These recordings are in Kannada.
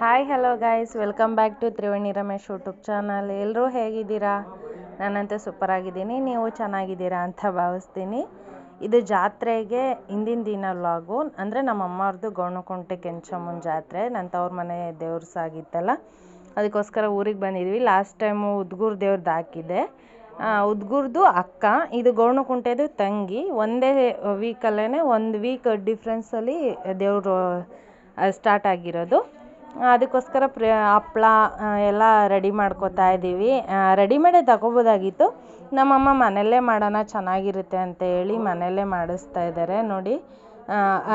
Hi hello guys welcome back to Triveni Ramesh YouTube channel ಎಲ್ಲರೂ ಹೇಗಿದ್ದೀರಾ? ನಾನಂತೂ ಸೂಪರ್ ಆಗಿದ್ದೀನಿ. ನೀವು ಚೆನ್ನಾಗಿದ್ದೀರಾ ಅಂತ ಭಾವಿಸ್ತೀನಿ. ಇದು ಜಾತ್ರೆಗೆ ಹಿಂದಿನ ದಿನ ಲಾಗು ಅಂದರೆ ನಮ್ಮ ಅಮ್ಮವ್ರದ್ದು ಗೋಣಕುಂಟೆ ಕೆಂಚಮ್ಮನ ಜಾತ್ರೆ. ನನ್ನ ತವ್ರ ಮನೆ ದೇವ್ರ ಸಾಗಿತ್ತಲ್ಲ. ಅದಕ್ಕೋಸ್ಕರ ಊರಿಗೆ ಬಂದಿದ್ವಿ. ಲಾಸ್ಟ್ ಟೈಮು ಉದ್ಗೂರು ದೇವ್ರದ್ದು ಹಾಕಿದೆ ಉದ್ಗೂರ್ದು ಅಕ್ಕ. ಇದು ಗೌಣಕುಂಟೆದು ತಂಗಿ. ಒಂದೇ ವೀಕಲ್ಲೇ ಒಂದು ವೀಕ್ ಡಿಫ್ರೆನ್ಸಲ್ಲಿ ದೇವರು ಸ್ಟಾರ್ಟ್ ಆಗಿರೋದು. ಅದಕ್ಕೋಸ್ಕರ ಪ್ರ, ಹಪ್ಳ ಎಲ್ಲ ರೆಡಿ ಮಾಡ್ಕೋತಾ ಇದ್ದೀವಿ. ರೆಡಿಮೇಡೇ ತಗೋಬೋದಾಗಿತ್ತು. ನಮ್ಮಮ್ಮ ಮನೆಯಲ್ಲೇ ಮಾಡೋಣ ಚೆನ್ನಾಗಿರುತ್ತೆ ಅಂತ ಹೇಳಿ ಮನೆಯಲ್ಲೇ ಮಾಡಿಸ್ತಾ ಇದ್ದಾರೆ. ನೋಡಿ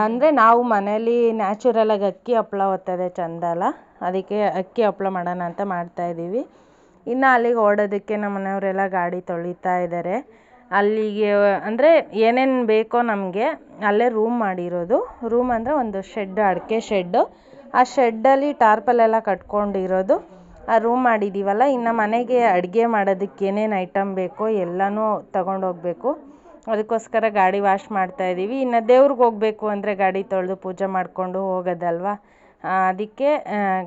ಅಂದರೆ ನಾವು ಮನೇಲಿ ನ್ಯಾಚುರಲಾಗಿ ಅಕ್ಕಿ ಹಪ್ಳ ಒತ್ತದೆ ಚಂದ ಅದಕ್ಕೆ ಅಕ್ಕಿ ಹಪ್ಳ ಮಾಡೋಣ ಅಂತ ಮಾಡ್ತಾ ಇದ್ದೀವಿ. ಇನ್ನು ಅಲ್ಲಿಗೆ ಓಡೋದಕ್ಕೆ ನಮ್ಮ ಮನೆಯವರೆಲ್ಲ ಗಾಡಿ ತೊಳಿತಾ ಇದ್ದಾರೆ. ಅಲ್ಲಿಗೆ, ಅಂದರೆ ಏನೇನು ಬೇಕೋ ನಮಗೆ ಅಲ್ಲೇ ರೂಮ್ ಮಾಡಿರೋದು. ರೂಮ್ ಅಂದರೆ ಒಂದು ಶೆಡ್ ಅಡಿಕೆ ಶೆಡ್ಡು ಆ ಶೆಡ್ಡಲ್ಲಿ ಟಾರ್ಪಲೆಲ್ಲ ಕಟ್ಕೊಂಡಿರೋದು. ಆ ರೂಮ್ ಮಾಡಿದ್ದೀವಲ್ಲ ಇನ್ನು ಮನೆಗೆ ಅಡುಗೆ ಮಾಡೋದಕ್ಕೆ ಏನೇನು ಐಟಮ್ ಬೇಕೋ ಎಲ್ಲನೂ ತಗೊಂಡೋಗ್ಬೇಕು. ಅದಕ್ಕೋಸ್ಕರ ಗಾಡಿ ವಾಶ್ ಮಾಡ್ತಾ ಇದ್ದೀವಿ ಇನ್ನು ದೇವ್ರಿಗೆ ಹೋಗಬೇಕು ಅಂದರೆ ಗಾಡಿ ತೊಳೆದು ಪೂಜೆ ಮಾಡಿಕೊಂಡು ಹೋಗೋದಲ್ವ? ಅದಕ್ಕೆ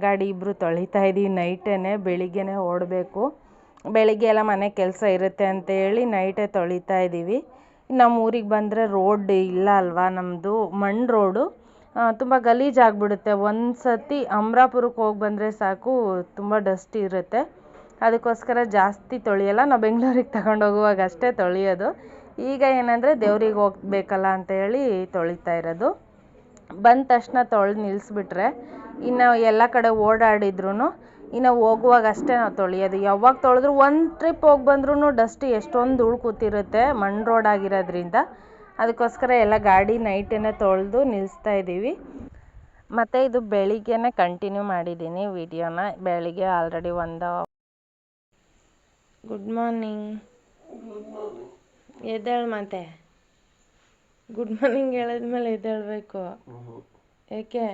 ಗಾಡಿ ಇಬ್ಬರು ತೊಳಿತಾ ಇದ್ದೀವಿ ನೈಟೇ ಬೆಳಿಗ್ಗೆನೇ ಓಡಬೇಕು. ಬೆಳಿಗ್ಗೆ ಎಲ್ಲ ಮನೆ ಕೆಲಸ ಇರುತ್ತೆ ಅಂತ ಹೇಳಿ ನೈಟೇ ತೊಳಿತಾ ಇದ್ದೀವಿ. ನಮ್ಮ ಊರಿಗೆ ಬಂದರೆ ರೋಡ್ ಇಲ್ಲ ಅಲ್ವಾ ನಮ್ಮದು ಮಣ್ಣು ರೋಡು ತುಂಬ ಗಲೀಜಾಗಿಬಿಡುತ್ತೆ ಒಂದು ಸತಿ ಅಮರಾಪುರಕ್ಕೆ ಹೋಗಿ ಬಂದರೆ ಸಾಕು, ತುಂಬ ಡಸ್ಟ್ ಇರುತ್ತೆ. ಅದಕ್ಕೋಸ್ಕರ ಜಾಸ್ತಿ ತೊಳೆಯಲ್ಲ. ನಾವು ಬೆಂಗಳೂರಿಗೆ ತಗೊಂಡೋಗುವಾಗ ಅಷ್ಟೇ ತೊಳೆಯೋದು. ಈಗ ಏನಂದರೆ ದೇವ್ರಿಗೆ ಹೋಗ್ಬೇಕಲ್ಲ ಅಂತ ಹೇಳಿ ತೊಳಿತಾ ಇರೋದು. ಬಂದ ತಕ್ಷಣ ತೊಳೆದು ನಿಲ್ಲಿಸ್ಬಿಟ್ರೆ ಇನ್ನು ಎಲ್ಲ ಕಡೆ ಓಡಾಡಿದ್ರು ಇನ್ನು ಹೋಗುವಾಗ ಅಷ್ಟೇ ನಾವು ತೊಳೆಯೋದು. ಯಾವಾಗ ತೊಳೆದ್ರು ಒಂದು ಟ್ರಿಪ್ ಹೋಗಿ ಬಂದ್ರೂ ಡಸ್ಟ್ ಎಷ್ಟೊಂದು ಧೂಳು ಕೂತಿರುತ್ತೆ ಮಣ್ಣು ರೋಡ್ ಆಗಿರೋದ್ರಿಂದ. ಅದಕ್ಕೋಸ್ಕರ ಎಲ್ಲ ಗಾಡಿ ನೈಟೇ ತೊಳೆದು ನಿಲ್ಲಿಸ್ತಾ ಇದ್ದೀವಿ ಮತ್ತು ಇದು ಬೆಳಿಗ್ಗೆನೇ ಕಂಟಿನ್ಯೂ ಮಾಡಿದ್ದೀನಿ ವಿಡಿಯೋನ. ಬೆಳಿಗ್ಗೆ ಆಲ್ರೆಡಿ ಒಂದು ಗುಡ್ ಮಾರ್ನಿಂಗ್ ಎದ್ದೇಳು ಮತ್ತೆ. ಗುಡ್ ಮಾರ್ನಿಂಗ್ ಹೇಳಿದ್ಮೇಲೆ ಎದ್ದೇಳ್ಬೇಕು. ಏಕೆ?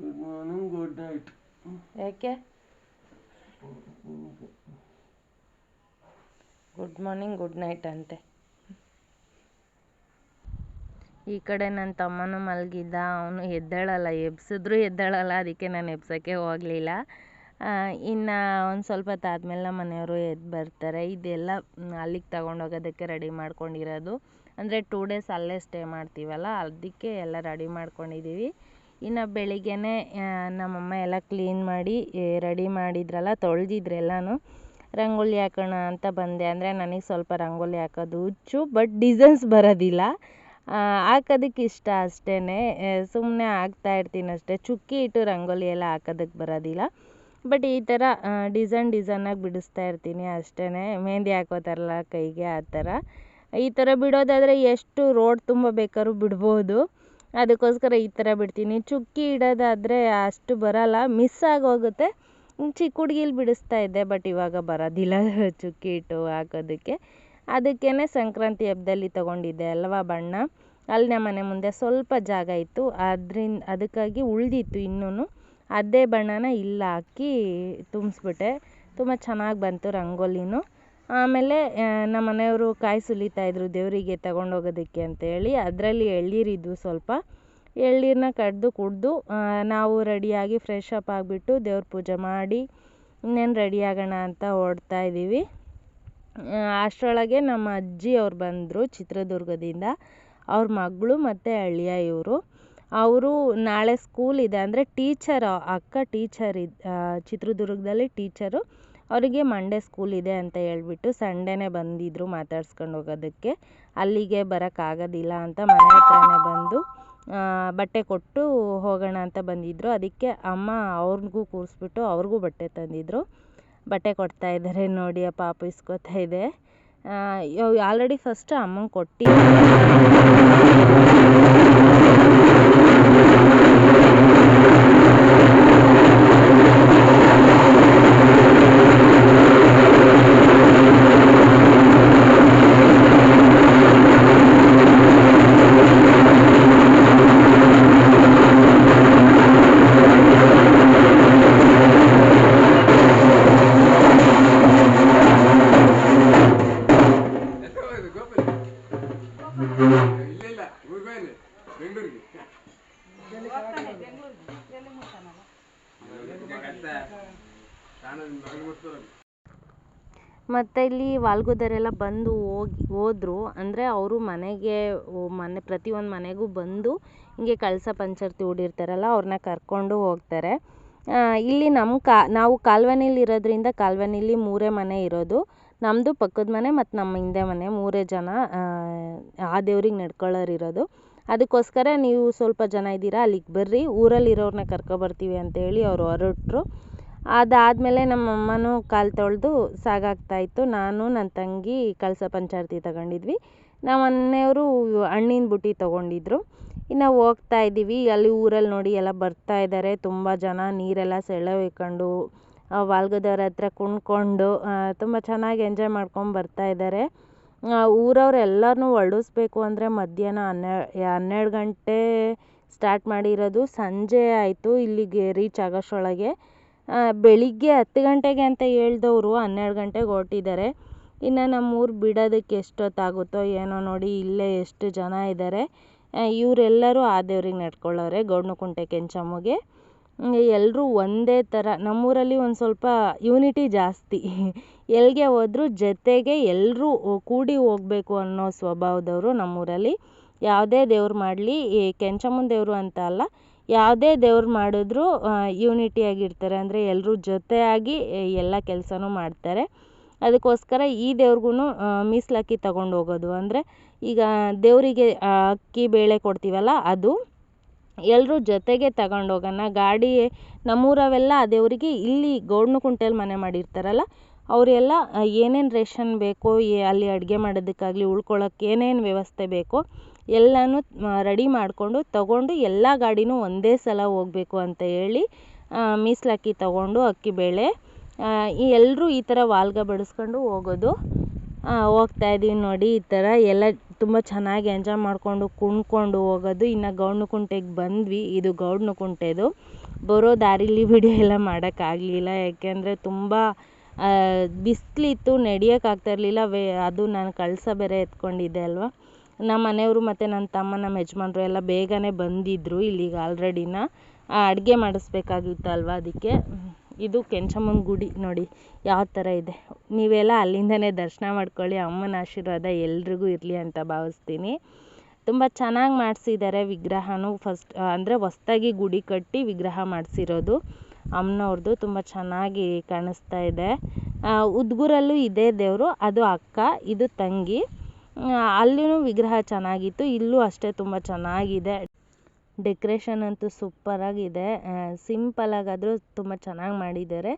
ಗುಡ್ ಮಾರ್ನಿಂಗ್ ಗುಡ್ ನೈಟ್ ಯಾಕೆ ಗುಡ್ ಮಾರ್ನಿಂಗ್ ಗುಡ್ ನೈಟ್ ಅಂತೆ. ಈ ಕಡೆ ನನ್ನ ತಮ್ಮನೂ ಮಲಗಿದ್ದ, ಅವನು ಎದ್ದೇಳಲ್ಲ, ಎಬ್ಸಿದ್ರು ಎದ್ದಾಳಲ್ಲ, ಅದಕ್ಕೆ ನಾನು ಎಬ್ಸೋಕ್ಕೆ ಹೋಗಲಿಲ್ಲ. ಇನ್ನು ಒಂದು ಸ್ವಲ್ಪ ಹೊತ್ತಾದ್ಮೇಲೆ ನಮ್ಮ ಮನೆಯವರು ಎದ್ದು ಬರ್ತಾರೆ. ಇದೆಲ್ಲ ಅಲ್ಲಿಗೆ ತಗೊಂಡೋಗೋದಕ್ಕೆ ರೆಡಿ ಮಾಡ್ಕೊಂಡಿರೋದು. ಅಂದರೆ ಟೂ ಡೇಸ್ ಅಲ್ಲೇ ಸ್ಟೇ ಮಾಡ್ತೀವಲ್ಲ, ಅದಕ್ಕೆ ಎಲ್ಲ ರೆಡಿ ಮಾಡ್ಕೊಂಡಿದ್ದೀವಿ ಇನ್ನು ಬೆಳಿಗ್ಗೆನೇ ನಮ್ಮಮ್ಮ ಎಲ್ಲ ಕ್ಲೀನ್ ಮಾಡಿ ರೆಡಿ ಮಾಡಿದ್ರಲ್ಲ, ತೊಳೆದಿದ್ರು ಎಲ್ಲನೂ. ರಂಗೋಲಿ ಹಾಕೋಣ ಅಂತ ಬಂದೆ. ಅಂದರೆ ನನಗೆ ಸ್ವಲ್ಪ ರಂಗೋಲಿ ಹಾಕೋದು ಹುಚ್ಚು ಬಟ್ ಡಿಸೈನ್ಸ್ ಬರೋದಿಲ್ಲ. ಹಾಕೋದಕ್ಕೆ ಇಷ್ಟ ಅಷ್ಟೇ ಸುಮ್ಮನೆ ಹಾಕ್ತಾ ಇರ್ತೀನಿ ಅಷ್ಟೇ. ಚುಕ್ಕಿ ಇಟ್ಟು ರಂಗೋಲಿ ಎಲ್ಲ ಹಾಕೋದಕ್ಕೆ ಬರೋದಿಲ್ಲ. ಬಟ್ ಈ ಥರ ಡಿಸೈನ್ ಡಿಸೈನಾಗಿ ಬಿಡಿಸ್ತಾ ಇರ್ತೀನಿ ಅಷ್ಟೇ ಮೆಹಂದಿ ಹಾಕೋತಾರಲ್ಲ ಕೈಗೆ, ಆ ಥರ ಈ ಥರ ಬಿಡೋದಾದರೆ ಎಷ್ಟು ರೋಡ್ ತುಂಬ ಬೇಕಾದ್ರೂ ಬಿಡ್ಬೋದು. ಅದಕ್ಕೋಸ್ಕರ ಈ ಥರ ಬಿಡ್ತೀನಿ. ಚುಕ್ಕಿ ಇಡೋದಾದರೆ ಅಷ್ಟು ಬರಲ್ಲ. ಮಿಸ್ ಆಗೋಗುತ್ತೆ. ಚಿಕ್ಕ ಹುಡ್ಗಿಲಿ ಬಿಡಿಸ್ತಾ ಇದ್ದೆ ಬಟ್ ಇವಾಗ ಬರೋದಿಲ್ಲ ಚುಕ್ಕಿ ಇಟ್ಟು ಹಾಕೋದಕ್ಕೆ. ಅದಕ್ಕೇ ಸಂಕ್ರಾಂತಿ ಹಬ್ಬದಲ್ಲಿ ತೊಗೊಂಡಿದ್ದೆ ಅಲ್ವಾ ಬಣ್ಣ. ಅಲ್ಲಿ ನಮ್ಮ ಮನೆ ಮುಂದೆ ಸ್ವಲ್ಪ ಜಾಗ ಇತ್ತು. ಅದರಿಂದ, ಅದಕ್ಕಾಗಿ ಉಳಿದಿತ್ತು ಇನ್ನೂ ಅದೇ ಬಣ್ಣನ ಇಲ್ಲಿ, ಹಾಕಿ ತುಂಬಿಸ್ಬಿಟ್ಟೆ. ತುಂಬ ಚೆನ್ನಾಗಿ ಬಂತು ರಂಗೋಲಿನೂ. ಆಮೇಲೆ ನಮ್ಮ ಮನೆಯವರು ಕಾಯಿ ಇದ್ದರು ದೇವರಿಗೆ ತಗೊಂಡೋಗೋದಕ್ಕೆ ಅಂತೇಳಿ ಅದರಲ್ಲಿ ಎಳ್ನೀರಿದ್ವು ಸ್ವಲ್ಪ. ಎಳ್ನೀರನ್ನ ಕಡ್ದು ಕುಡಿದು ನಾವು ರೆಡಿಯಾಗಿ ಫ್ರೆಶ್ ಅಪ್ ಆಗಿಬಿಟ್ಟು ದೇವ್ರ ಪೂಜೆ ಮಾಡಿ, ಇನ್ನೇನು ರೆಡಿ ಆಗೋಣ ಅಂತ ಹೊರಡ್ತಾ ಇದ್ದೀವಿ. ಅಷ್ಟರೊಳಗೆ ನಮ್ಮ ಅಜ್ಜಿ ಅವ್ರು ಬಂದರು ಚಿತ್ರದುರ್ಗದಿಂದ. ಅವ್ರ ಮಗಳು ಮತ್ತು ಅಳಿಯ ಇವರು. ಅವರು ನಾಳೆ ಸ್ಕೂಲ್ ಇದೆ ಅಂದರೆ ಟೀಚರ್ ಅಕ್ಕ ಟೀಚರ್ ಇದ್ ಚಿತ್ರದುರ್ಗದಲ್ಲಿ ಟೀಚರು ಅವರಿಗೆ ಮಂಡೇ ಸ್ಕೂಲ್ ಇದೆ ಅಂತ ಹೇಳ್ಬಿಟ್ಟು ಸಂಡೇನೇ ಬಂದಿದ್ದರು ಮಾತಾಡ್ಸ್ಕೊಂಡು ಹೋಗೋದಕ್ಕೆ. ಅಲ್ಲಿಗೆ ಬರೋಕ್ಕಾಗೋದಿಲ್ಲ ಅಂತ ಮನೆ ಹತ್ರನೇ ಬಂದು ಬಟ್ಟೆ ಕೊಟ್ಟು ಹೋಗೋಣ ಅಂತ ಬಂದಿದ್ದರು ಅದಕ್ಕೆ ಅಮ್ಮ ಅವ್ರಿಗೂ ಕೂರಿಸ್ಬಿಟ್ಟು ಅವ್ರಿಗೂ ಬಟ್ಟೆ ತಂದಿದ್ದರು ಬಟ್ಟೆ ಕೊಡ್ತಾ ಇದ್ದಾರೆ ನೋಡಿ, ಆ ಪಾಪು ಇಸ್ಕೊತಾ ಇದೆ. ಆಲ್ರೆಡಿ ಫಸ್ಟ್ ಅಮ್ಮಂಗೆ ಕೊಟ್ಟು ಮತ್ತು ಇಲ್ಲಿ ವಾಲ್ಗುದರೆಲ್ಲ ಬಂದು ಹೋಗಿ ಹೋದ್ರು. ಅಂದರೆ ಅವರು ಮನೆಗೆ ಮನೆ ಪ್ರತಿಯೊಂದು ಮನೆಗೂ ಬಂದು ಹಿಂಗೆ ಕಳಸ ಪಂಚರ್ತಿ ಹೂಡಿರ್ತಾರಲ್ಲ ಅವ್ರನ್ನ ಕರ್ಕೊಂಡು ಹೋಗ್ತಾರೆ. ಇಲ್ಲಿ ನಮ್ಮ ಕಾ ನಾವು ಕಾಲ್ವನಿಲಿ ಇರೋದ್ರಿಂದ ಕಾಲ್ವನಿಲಿ ಮೂರೇ ಮನೆ ಇರೋದು. ನಮ್ಮದು ಪಕ್ಕದ ಮನೆ ಮತ್ತು ನಮ್ಮ ಹಿಂದೆ ಮನೆ ಮೂರೇ ಜನ ಆ, ದೇವ್ರಿಗೆ ನಡ್ಕೊಳ್ಳೋರು ಇರೋದು. ಅದಕ್ಕೋಸ್ಕರ ನೀವು ಸ್ವಲ್ಪ ಜನ ಇದ್ದೀರಾ ಅಲ್ಲಿಗೆ ಬರ್ರಿ. ಊರಲ್ಲಿರೋರನ್ನ ಕರ್ಕೊಬರ್ತೀವಿ ಅಂತೇಳಿ ಅವ್ರು ಹೊರಟ್ರು. ಅದಾದಮೇಲೆ ನಮ್ಮ ಅಮ್ಮನೂ ಕಾಲು ತೊಳೆದು ಸಾಕಾಗ್ತಾಯಿತ್ತು ನಾನು ನನ್ನ ತಂಗಿ ಕಳಸ ಪಂಚಾರ್ತಿ ತಗೊಂಡಿದ್ವಿ. ನಮ್ಮ ಮನೆಯವರು ಹಣ್ಣಿನ ಬುಟ್ಟಿ ತಗೊಂಡಿದ್ರು. ಇನ್ನು ಹೋಗ್ತಾ ಇದ್ದೀವಿ. ಅಲ್ಲಿ ಊರಲ್ಲಿ ನೋಡಿ ಎಲ್ಲ ಬರ್ತಾ ಇದ್ದಾರೆ ತುಂಬ ಜನ ನೀರೆಲ್ಲ ಸೆಳೆ ಹೊಯ್ಕೊಂಡು ವಾಲ್ಗದವ್ರ ಹತ್ರ ಕುಣ್ಕೊಂಡು ತುಂಬ ಚೆನ್ನಾಗಿ ಎಂಜಾಯ್ ಮಾಡ್ಕೊಂಡು ಬರ್ತಾ ಇದ್ದಾರೆ ಊರವ್ರು ಎಲ್ಲರನ್ನೂ ಹೊರಡಿಸ್ಬೇಕು ಅಂದರೆ ಮಧ್ಯಾಹ್ನ ಹನ್ನೆ, ಹನ್ನೆರಡು ಗಂಟೆ ಸ್ಟಾರ್ಟ್ ಮಾಡಿರೋದು. ಸಂಜೆ ಆಯಿತು ಇಲ್ಲಿಗೆ ರೀಚ್ ಆಗೋಷ್ಟರೊಳಗೆ ಬೆಳಿಗ್ಗೆ ಹತ್ತು ಗಂಟೆಗೆ ಅಂತ ಹೇಳ್ದವ್ರು ಹನ್ನೆರಡು ಗಂಟೆಗೆ ಹೊರ್ಟಿದ್ದಾರೆ. ಇನ್ನು ನಮ್ಮೂರು ಬಿಡೋದಕ್ಕೆ ಎಷ್ಟೊತ್ತಾಗುತ್ತೋ ಏನೋ ನೋಡಿ ಇಲ್ಲೇ ಎಷ್ಟು ಜನ ಇದ್ದಾರೆ. ಇವರೆಲ್ಲರೂ ಆ ದೇವ್ರಿಗೆ ನಡ್ಕೊಳ್ಳೋರೆ, ಗೌಡನಕುಂಟೆ, ಕೆಂಚಮ್ಮಗೆ. ಎಲ್ಲರೂ ಒಂದೇ ಥರ. ನಮ್ಮೂರಲ್ಲಿ ಒಂದು ಸ್ವಲ್ಪ ಯೂನಿಟಿ ಜಾಸ್ತಿ. ಎಲ್ಲಿಗೆ ಹೋದರೂ ಜೊತೆಗೆ ಎಲ್ಲರೂ ಕೂಡಿ ಹೋಗಬೇಕು ಅನ್ನೋ ಸ್ವಭಾವದವರು ನಮ್ಮೂರಲ್ಲಿ. ಯಾವುದೇ ದೇವ್ರು ಮಾಡಲಿ, ಈ ಕೆಂಚಮ್ಮನ ದೇವರು ಅಂತ ಅಲ್ಲ ಯಾವುದೇ ದೇವ್ರು ಮಾಡಿದ್ರೂ ಯೂನಿಟಿಯಾಗಿರ್ತಾರೆ. ಅಂದರೆ ಎಲ್ಲರೂ ಜೊತೆಯಾಗಿ ಎಲ್ಲ ಕೆಲಸನೂ ಮಾಡ್ತಾರೆ. ಅದಕ್ಕೋಸ್ಕರ ಈ ದೇವ್ರಿಗೂ ಮೀಸಲಾಕ್ಕಿ ತಗೊಂಡು ಹೋಗೋದು ಅಂದರೆ ಈಗ ದೇವರಿಗೆ ಅಕ್ಕಿ, ಬೇಳೆ ಕೊಡ್ತೀವಲ್ಲ, ಅದು ಎಲ್ಲರೂ ಜೊತೆಗೆ ತಗೊಂಡು ಹೋಗೋಣ ಗಾಡಿ, ನಮ್ಮೂರವೆಲ್ಲ ಆ ದೇವರಿಗೆ ಇಲ್ಲಿ ಗೌಡ್ನಕುಂಟೆಯಲ್ಲಿ ಮನೆ ಮಾಡಿರ್ತಾರಲ್ಲ, ಅವರೆಲ್ಲ ಏನೇನು ರೇಷನ್ ಬೇಕೋ ಅಲ್ಲಿ ಅಡುಗೆ ಮಾಡೋದಕ್ಕಾಗಲಿ ಉಳ್ಕೊಳ್ಳೋಕ್ಕೆ ಏನೇನು ವ್ಯವಸ್ಥೆ ಬೇಕೋ ಎಲ್ಲನೂ ರೆಡಿ ಮಾಡಿಕೊಂಡು ತಗೊಂಡು ಎಲ್ಲ ಗಾಡಿನೂ ಒಂದೇ ಸಲ ಹೋಗ್ಬೇಕು ಅಂತ ಹೇಳಿ ಮೀಸಲಾಕ್ಕಿ ತಗೊಂಡು ಅಕ್ಕಿ ಬೇಳೆ ಈ ಎಲ್ಲರೂ ಈ ಥರ ವಾಲ್ಗ ಬಡಿಸ್ಕೊಂಡು ಹೋಗೋದು. ಹೋಗ್ತಾ ಇದ್ದೀವಿ ನೋಡಿ ಈ ಥರ ಎಲ್ಲ ತುಂಬ ಚೆನ್ನಾಗಿ ಎಂಜಾಯ್ ಮಾಡಿಕೊಂಡು ಕುಣ್ಕೊಂಡು ಹೋಗೋದು. ಇನ್ನು ಗೌಡ್ನಕುಂಟೆಗೆ ಬಂದ್ವಿ. ಇದು ಗೌಡ್ನಕುಂಟೆದು. ಬರೋ ದಾರಿಲಿ ವಿಡಿಯೋ ಎಲ್ಲ ಮಾಡೋಕ್ಕಾಗಲಿಲ್ಲ ಯಾಕೆಂದರೆ ತುಂಬ ಬಿಸಿಲಿತ್ತು ನಡಿಯೋಕ್ಕಾಗ್ತಾ ಇರಲಿಲ್ಲ. ವೇ, ಅದು ನಾನು ಕಳಸ ಬೇರೆ ಎತ್ಕೊಂಡಿದ್ದೆ ಅಲ್ವಾ? ನಮ್ಮ ಮನೆಯವರು ಮತ್ತು ನನ್ನ ತಮ್ಮ, ನಮ್ಮ ಯಜಮಾನ್ರು ಎಲ್ಲ ಬೇಗನೆ ಬಂದಿದ್ದರು ಇಲ್ಲಿಗೆ ಆಲ್ರೆಡಿನ. ಅಡುಗೆ ಮಾಡಿಸ್ಬೇಕಾಗಿತ್ತಲ್ವ ಅದಕ್ಕೆ? ಇದು ಕೆಂಚಮ್ಮನ ಗುಡಿ ನೋಡಿ, ಯಾವ ಥರ ಇದೆ. ನೀವೆಲ್ಲ ಅಲ್ಲಿಂದನೇ ದರ್ಶನ ಮಾಡ್ಕೊಳ್ಳಿ, ಅಮ್ಮನ ಆಶೀರ್ವಾದ ಎಲ್ರಿಗೂ ಇರಲಿ ಅಂತ ಭಾವಿಸ್ತೀನಿ. ತುಂಬ ಚೆನ್ನಾಗಿ ಮಾಡಿಸಿದ್ದಾರೆ ವಿಗ್ರಹನೂ. ಫಸ್ಟ್, ಅಂದರೆ ಹೊಸ್ದಾಗಿ ಗುಡಿ ಕಟ್ಟಿ ವಿಗ್ರಹ ಮಾಡಿಸಿರೋದು. ಅಮ್ಮನವ್ರದ್ದು ತುಂಬ ಚೆನ್ನಾಗಿ ಕಾಣಿಸ್ತಾ ಇದೆ. ಉದ್ಗೂರಲ್ಲೂ ಇದೇ ದೇವರು, ಅದು ಅಕ್ಕ, ಇದು ತಂಗಿ. ಅಲ್ಲಿಯೂ ವಿಗ್ರಹ ಚೆನ್ನಾಗಿತ್ತು, ಇಲ್ಲೂ ಅಷ್ಟೇ ತುಂಬ ಚೆನ್ನಾಗಿದೆ. ಡೆಕೋರೇಷನ್ ಅಂತೂ ಸೂಪರಾಗಿದೆ ಸಿಂಪಲಾಗಾದರೂ ತುಂಬ ಚೆನ್ನಾಗಿ ಮಾಡಿದ್ದಾರೆ.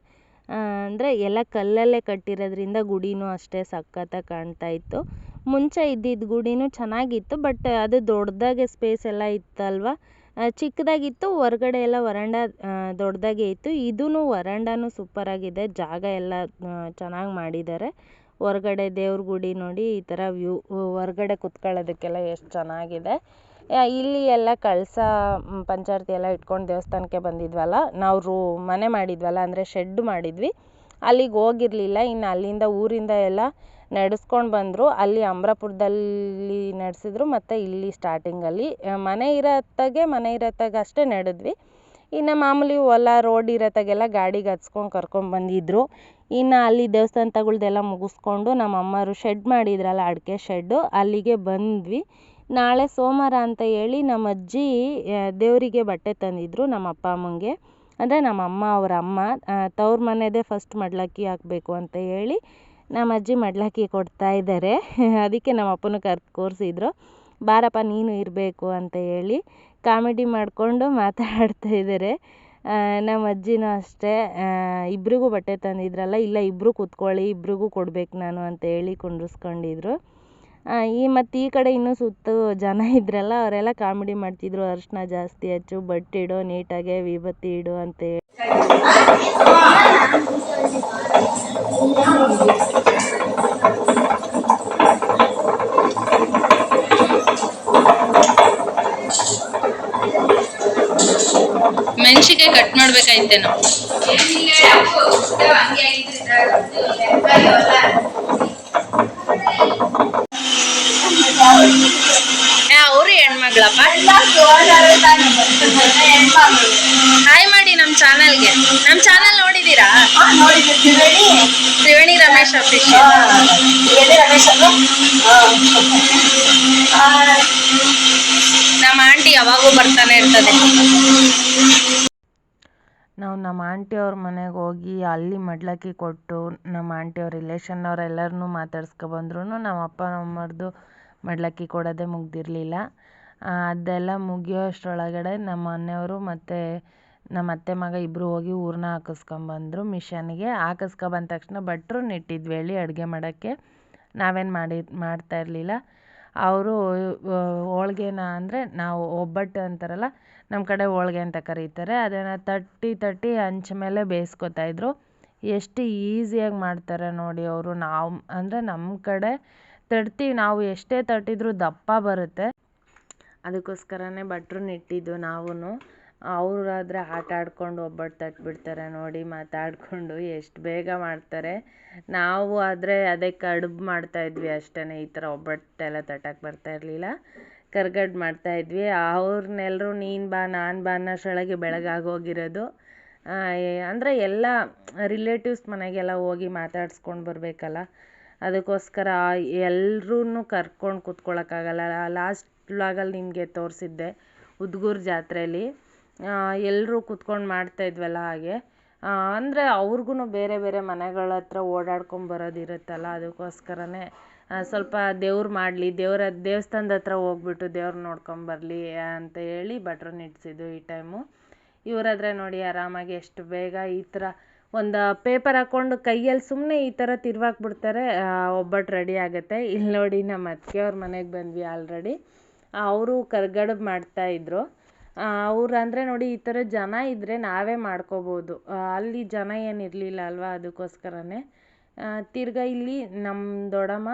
ಅಂದರೆ ಎಲ್ಲ ಕಲ್ಲಲ್ಲೇ ಕಟ್ಟಿರೋದ್ರಿಂದ ಗುಡಿನೂ ಅಷ್ಟೇ ಸಖತ್ತಾಗಿ ಕಾಣ್ತಾ ಇತ್ತು. ಮುಂಚೆ ಇದ್ದಿದ್ದ ಗುಡಿನೂ ಚೆನ್ನಾಗಿತ್ತು ಬಟ್ ಅದು ದೊಡ್ಡದಾಗೆ ಸ್ಪೇಸ್ ಎಲ್ಲ ಇತ್ತಲ್ವ? ಚಿಕ್ಕದಾಗಿತ್ತು, ಹೊರಗಡೆ ಎಲ್ಲ ವರಾಂಡ ದೊಡ್ಡದಾಗೆ ಇತ್ತು. ಇದೂ ವರಾಂಡನೂ ಸೂಪರಾಗಿದೆ ಜಾಗ ಎಲ್ಲ ಚೆನ್ನಾಗಿ ಮಾಡಿದ್ದಾರೆ. ಹೊರ್ಗಡೆ ದೇವ್ರ ಗುಡಿ ನೋಡಿ ಈ ಥರ ವ್ಯೂ, ಹೊರ್ಗಡೆ ಕುತ್ಕೊಳ್ಳೋದಕ್ಕೆಲ್ಲ ಎಷ್ಟು ಚೆನ್ನಾಗಿದೆ. ಇಲ್ಲಿ ಎಲ್ಲ ಕಳಸ ಪಂಚಾರ್ತಿ ಎಲ್ಲ ಇಟ್ಕೊಂಡು ದೇವಸ್ಥಾನಕ್ಕೆ ಬಂದಿದ್ವಲ್ಲ, ನಾವು ರೂ, ಮನೆ ಮಾಡಿದ್ವಲ್ಲ, ಅಂದರೆ ಶೆಡ್ ಮಾಡಿದ್ವಿ. ಅಲ್ಲಿಗೆ ಹೋಗಿರಲಿಲ್ಲ, ಇನ್ನು ಅಲ್ಲಿಂದ ಊರಿಂದ ಎಲ್ಲ ನಡೆಸ್ಕೊಂಡು ಬಂದರು. ಅಲ್ಲಿ ಅಮರಾಪುರದಲ್ಲಿ ನಡೆಸಿದ್ರು, ಮತ್ತು ಇಲ್ಲಿ ಸ್ಟಾರ್ಟಿಂಗಲ್ಲಿ ಮನೆ ಇರತ್ತಾಗೆ, ಮನೆ ಇರತ್ತಾಗ ಅಷ್ಟೇ ನಡೆದ್ವಿ. ಇನ್ನು ಮಾಮೂಲಿ ಹೊಲ ರೋಡ್ ಇರತ್ತಾಗೆಲ್ಲ ಗಾಡಿಗೆ ಹತ್ಸ್ಕೊಂಡು ಕರ್ಕೊಂಬಂದಿದ್ರು ಇನ್ನು ಅಲ್ಲಿ ದೇವಸ್ಥಾನ ತಗೊಳ್ದೆಲ್ಲ ಮುಗಿಸ್ಕೊಂಡು ನಮ್ಮ ಅಮ್ಮರು ಶೆಡ್ ಮಾಡಿದ್ರಲ್ಲ ಅಡಿಕೆ ಶೆಡ್ಡು ಅಲ್ಲಿಗೆ ಬಂದ್ವಿ. ನಾಳೆ ಸೋಮವಾರ ಅಂತ ಹೇಳಿ ನಮ್ಮ ಅಜ್ಜಿ ದೇವರಿಗೆ ಬಟ್ಟೆ ತಂದಿದ್ರು ನಮ್ಮ ಅಪ್ಪ ಅಮ್ಮಂಗೆ. ಅಂದರೆ ನಮ್ಮ ಅಮ್ಮ ಅವರ ಅಮ್ಮ ತವ್ರ ಮನೆದೇ ಫಸ್ಟ್ ಮಡ್ಲಕ್ಕಿ ಹಾಕಬೇಕು ಅಂತ ಹೇಳಿ ನಮ್ಮ ಅಜ್ಜಿ ಮಡ್ಲಕ್ಕಿ ಕೊಡ್ತಾ ಇದ್ದಾರೆ ಅದಕ್ಕೆ ನಮ್ಮ ಅಪ್ಪನ ಕರ್ದು ಕೂರಿಸಿದ್ರು. ಬಾರಪ್ಪ, ನೀನು ಇರಬೇಕು ಅಂತ ಹೇಳಿ ಕಾಮಿಡಿ ಮಾಡಿಕೊಂಡು ಮಾತಾಡ್ತಾ ಇದ್ದಾರೆ ನಮ್ಮ ಅಜ್ಜಿನೂ ಅಷ್ಟೇ. ಇಬ್ರಿಗೂ ಬಟ್ಟೆ ತಂದಿದ್ರಲ್ಲ, ಇಲ್ಲ ಇಬ್ಬರೂ ಕೂತ್ಕೊಳ್ಳಿ, ಇಬ್ರಿಗೂ ಕೊಡ್ಬೇಕು ನಾನು ಅಂತ ಹೇಳಿ ಕುಂಡ್ರಿಸ್ಕೊಂಡಿದ್ರು. ಈ ಮತ್ತು ಈ ಕಡೆ ಇನ್ನೂ ಸುತ್ತ ಜನ ಇದ್ದರಲ್ಲ ಅವರೆಲ್ಲ ಕಾಮಿಡಿ ಮಾಡ್ತಿದ್ರು, ಅರಿಶಿನ ಜಾಸ್ತಿ ಹಚ್ಚು, ಬಟ್ಟೆ ಇಡು, ನೀಟಾಗೆ ವಿಭತ್ತಿ ಇಡು ಅಂತ ಹೇಳಿ. ಮೆಣಸಿನ್ಕಾಯಿ ಕಟ್ ಮಾಡ್ಬೇಕಾಯ್ತೇನೋ. ಅವರು ಹೆಣ್ಮಗ್ಳಪ್ಪ? ಹಾಯ್ ಮಾಡಿ ನಮ್ಮ ಚಾನಲ್ಗೆ. ನಮ್ಮ ಚಾನಲ್ ನೋಡಿದೀರಾ? ನೋಡಿದ್ದೆ ತ್ರಿವೇಣಿ ರಮೇಶ್ ಅಫಿಷಿಯಲ್ ರಮೇಶ್ ನಮ್ಮ ಆಂಟಿ ಯಾವಾಗೂ ಬರ್ತಾನೆ ಇರ್ತದೆ. ನಾವು ನಮ್ಮ ಆಂಟಿಯವ್ರ ಮನೆಗೆ ಹೋಗಿ ಅಲ್ಲಿ ಮಡ್ಲಕ್ಕಿ ಕೊಟ್ಟು ನಮ್ಮ ಆಂಟಿಯವ್ರ ರಿಲೇಷನ್ನವ್ರೆಲ್ಲರನ್ನೂ ಮಾತಾಡ್ಸ್ಕೊಬಂದ್ರು ನಮ್ಮ ಅಪ್ಪ ಅಮ್ಮರದು ಮಡ್ಲಕ್ಕಿ ಕೊಡೋದೇ ಮುಗ್ದಿರಲಿಲ್ಲ. ಅದೆಲ್ಲ ಮುಗಿಯೋ ಅಷ್ಟರೊಳಗಡೆ ನಮ್ಮ ಮನೆಯವರು ಮತ್ತು ನಮ್ಮ ಅತ್ತೆ ಮಗ ಇಬ್ಬರು ಹೋಗಿ ಊರನ್ನ ಹಾಕಿಸ್ಕೊಂಬಂದ್ರು ಮಿಷನ್ಗೆ ಹಾಕಿಸ್ಕೊಬಂದ ತಕ್ಷಣ ಭಟ್ರು ನೆಟ್ಟಿದ್ವಿ ಹೇಳಿ ಅಡುಗೆ ಮಾಡೋಕ್ಕೆ. ನಾವೇನು ಮಾಡಿ, ಮಾಡ್ತಾ ಇರಲಿಲ್ಲ. ಅವರು ಹೋಳ್ಗೆನ ಅಂದರೆ ನಾವು ಒಬ್ಬಟ್ಟು ಅಂತಾರಲ್ಲ ನಮ್ಮ ಕಡೆ ಹೋಳ್ಗೆ ಅಂತ ಕರೀತಾರೆ. ಅದನ್ನು ತಟ್ಟಿ ತಟ್ಟಿ ಹಂಚ್ ಮೇಲೆ ಬೇಯಿಸ್ಕೊತಾ ಇದ್ರು. ಎಷ್ಟು ಈಸಿಯಾಗಿ ಮಾಡ್ತಾರೆ ನೋಡಿ ಅವರು. ನಾವು ಅಂದರೆ ನಮ್ಮ ಕಡೆ ತಟ್ತೀವಿ ನಾವು ಎಷ್ಟೇ ತಟ್ಟಿದ್ರೂ ದಪ್ಪ ಬರುತ್ತೆ. ಅದಕ್ಕೋಸ್ಕರನೇ ಭಟ್ರನ್ನ ಇಟ್ಟಿದ್ದು ನಾವೂ ಅವರಾದ್ರೆ ಆಟ ಆಡ್ಕೊಂಡು ಒಬ್ಬಟ್ಟು ತಟ್ಬಿಡ್ತಾರೆ ನೋಡಿ ಮಾತಾಡಿಕೊಂಡು ಎಷ್ಟು ಬೇಗ ಮಾಡ್ತಾರೆ. ನಾವು ಆದರೆ ಅದೇ ಕಡುಬು ಮಾಡ್ತಾಯಿದ್ವಿ ಅಷ್ಟೇ ಈ ಥರ ಒಬ್ಬಟ್ಟೆಲ್ಲ ತಟ್ಟಕ್ಕೆ ಬರ್ತಾ ಇರಲಿಲ್ಲ. ಮಾಡ್ತಾ ಇದ್ವಿ. ಅವ್ರನ್ನೆಲ್ಲರೂ ನೀನು ಬಾ, ನಾನು ಬಾ ಅನ್ನೋಷ್ಟರೊಳಗೆ ಬೆಳಗಾಗೋಗಿರೋದು. ಅಂದರೆ ಎಲ್ಲ ರಿಲೇಟಿವ್ಸ್ ಮನೆಗೆಲ್ಲ ಹೋಗಿ ಮಾತಾಡ್ಸ್ಕೊಂಡು ಬರಬೇಕಲ್ಲ. ಅದಕ್ಕೋಸ್ಕರ ಎಲ್ಲರೂ ಕರ್ಕೊಂಡು ಕೂತ್ಕೊಳ್ಳೋಕ್ಕಾಗಲ್ಲ ಲಾಸ್ಟ್ ವ್ಲಾಗಲ್ಲಿ ನಿಮಗೆ ತೋರಿಸಿದ್ದೆ, ಉದ್ಗೂರು ಜಾತ್ರೆಯಲ್ಲಿ ಎಲ್ಲರೂ ಕೂತ್ಕೊಂಡು ಮಾಡ್ತಾಯಿದ್ವಲ್ಲ ಹಾಗೆ. ಅಂದರೆ ಅವ್ರಿಗೂ ಬೇರೆ ಬೇರೆ ಮನೆಗಳ ಹತ್ರ ಓಡಾಡ್ಕೊಂಡು ಬರೋದಿರುತ್ತಲ್ಲ, ಅದಕ್ಕೋಸ್ಕರನೇ ಸ್ವಲ್ಪ ದೇವ್ರು ಮಾಡಲಿ, ದೇವರ, ದೇವಸ್ಥಾನದ ಹತ್ರ ಹೋಗ್ಬಿಟ್ಟು ದೇವ್ರು ನೋಡ್ಕೊಂಬರ್ಲಿ ಅಂತ ಹೇಳಿ ಭಟ್ರು ನಿಟ್ಸಿದ್ದು ಈ ಟೈಮು. ಇವರಾದರೆ ನೋಡಿ ಆರಾಮಾಗಿ ಎಷ್ಟು ಬೇಗ ಈ ಥರ ಒಂದು ಪೇಪರ್ ಹಾಕ್ಕೊಂಡು ಕೈಯಲ್ಲಿ ಸುಮ್ಮನೆ ಈ ಥರ ತಿರ್ವಾಕ್ಬಿಡ್ತಾರೆ ಒಬ್ಬಟ್ಟು ರೆಡಿ ಆಗುತ್ತೆ. ಇಲ್ಲಿ ನೋಡಿ ನಮ್ಮ ಅತ್ತಿಗೆಯವ್ರ ಮನೆಗೆ ಬಂದ್ವಿ ಆಲ್ರೆಡಿ ಅವರು ಕರ್ಗಡುಬು ಮಾಡ್ತಾಯಿದ್ರು ಅವ್ರು ಅಂದರೆ ನೋಡಿ ಈ ಥರ ಜನ ಇದ್ದರೆ ನಾವೇ ಮಾಡ್ಕೋಬೋದು. ಅಲ್ಲಿ ಜನ ಏನು ಇರಲಿಲ್ಲ ಅಲ್ವಾ ಅದಕ್ಕೋಸ್ಕರನೇ ತಿರ್ಗ ಇಲ್ಲಿ ನಮ್ಮ ದೊಡ್ಡಮ್ಮ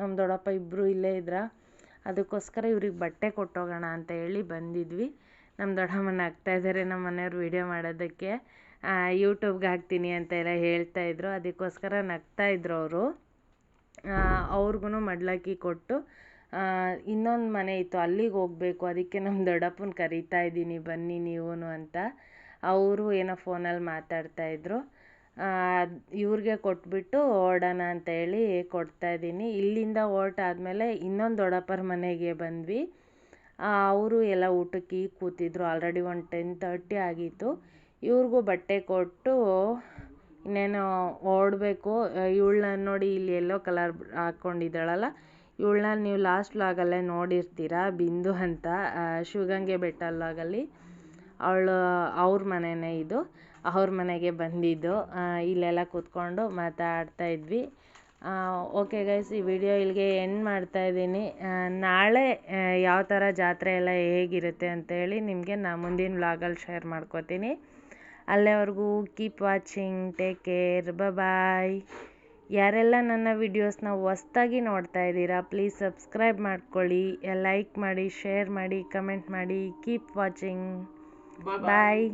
ನಮ್ಮ ದೊಡ್ಡಪ್ಪ ಇಬ್ಬರು ಇಲ್ಲೇ ಇದ್ರ. ಅದಕ್ಕೋಸ್ಕರ ಇವ್ರಿಗೆ ಬಟ್ಟೆ ಕೊಟ್ಟೋಗೋಣ ಅಂತ ಹೇಳಿ ಬಂದಿದ್ವಿ. ನಮ್ಮ ದೊಡ್ಡಮ್ಮ ನಗ್ತಾ ಇದ್ದಾರೆ ನಮ್ಮ ಮನೆಯವ್ರು ವೀಡಿಯೋ ಮಾಡೋದಕ್ಕೆ. ಯೂಟ್ಯೂಬ್ಗೆ ಹಾಕ್ತೀನಿ ಅಂತ ಎಲ್ಲ ಹೇಳ್ತಾ ಇದ್ರು. ಅದಕ್ಕೋಸ್ಕರ ನಗ್ತಾ ಇದ್ರು ಅವರು. ಅವ್ರಿಗೂ ಮಡ್ಲಕ್ಕಿ ಕೊಟ್ಟು ಇನ್ನೊಂದು ಮನೆ ಇತ್ತು, ಅಲ್ಲಿಗೆ ಹೋಗಬೇಕು, ಅದಕ್ಕೆ ನಮ್ಮ ದೊಡ್ಡಪ್ಪನ ಕರೀತಾ ಇದ್ದೀನಿ, ಬನ್ನಿ ನೀವೂ ಅಂತ. ಅವರು ಏನೋ ಫೋನಲ್ಲಿ ಮಾತಾಡ್ತಾಯಿದ್ರು ಇವ್ರಿಗೆ ಕೊಟ್ಬಿಟ್ಟು ಓಡೋಣ ಅಂತ ಹೇಳಿ ಕೊಡ್ತಾ ಇದ್ದೀನಿ. ಇಲ್ಲಿಂದ ಹೊರ್ಟಾದ್ಮೇಲೆ ಇನ್ನೊಂದು ದೊಡ್ಡಪ್ಪರ ಮನೆಗೆ ಬಂದ್ವಿ. ಅವರು ಎಲ್ಲ ಊಟಕ್ಕೆ ಕೂತಿದ್ರು ಆಲ್ರೆಡಿ ಒನ್ ಟೆನ್ ತರ್ಟಿ ಆಗಿತ್ತು. ಇವ್ರಿಗೂ ಬಟ್ಟೆ ಕೊಟ್ಟು ಇನ್ನೇನು ಓಡಬೇಕು ಇವಳನ್ನ ನೋಡಿ ಇಲ್ಲಿ ಎಲ್ಲೋ ಕಲರ್ ಹಾಕ್ಕೊಂಡಿದ್ದಾಳಲ್ಲ ಇವಳನ್ನ ನೀವು ಲಾಸ್ಟ್ ವ್ಲಾಗಲ್ಲೇ ನೋಡಿರ್ತೀರ, ಬಿಂದು ಅಂತ ಶಿವಗಂಗೆ ಬೆಟ್ಟ ವ್ಲಾಗಲ್ಲಿ ಅವಳು ಅವ್ರ ಮನೆಯೇ ಇದು. ಅವ್ರ ಮನೆಗೆ ಬಂದಿದ್ದು. ಇಲ್ಲೆಲ್ಲ ಕೂತ್ಕೊಂಡು ಮಾತಾಡ್ತಾ ಇದ್ವಿ. ಓಕೆ ಗೈಸ್ ಈ ವಿಡಿಯೋ ಇಲ್ಲಿಗೆ ಎಂಡ್ ಮಾಡ್ತಾ ಇದ್ದೀನಿ. ನಾಳೆ ಯಾವ ಥರ ಜಾತ್ರೆ ಎಲ್ಲ ಹೇಗಿರುತ್ತೆ ಅಂತೇಳಿ ನಿಮಗೆ ನಾ ಮುಂದಿನ ವ್ಲಾಗಲ್ಲಿ ಶೇರ್ ಮಾಡ್ಕೋತೀನಿ. ಅಲ್ಲಿವರೆಗೂ keep watching take care bye ಯಾರೆಲ್ಲ ನನ್ನ ವೀಡಿಯೋಸ್ನ ಹೊಸ್ದಾಗಿ ನೋಡ್ತಾ ಇದ್ದೀರಾ ಪ್ಲೀಸ್ ಸಬ್ಸ್ಕ್ರೈಬ್ ಮಾಡ್ಕೊಳ್ಳಿ ಲೈಕ್ ಮಾಡಿ ಶೇರ್ ಮಾಡಿ ಕಮೆಂಟ್ ಮಾಡಿ ಕೀಪ್ ವಾಚಿಂಗ್ ಬಾಯ್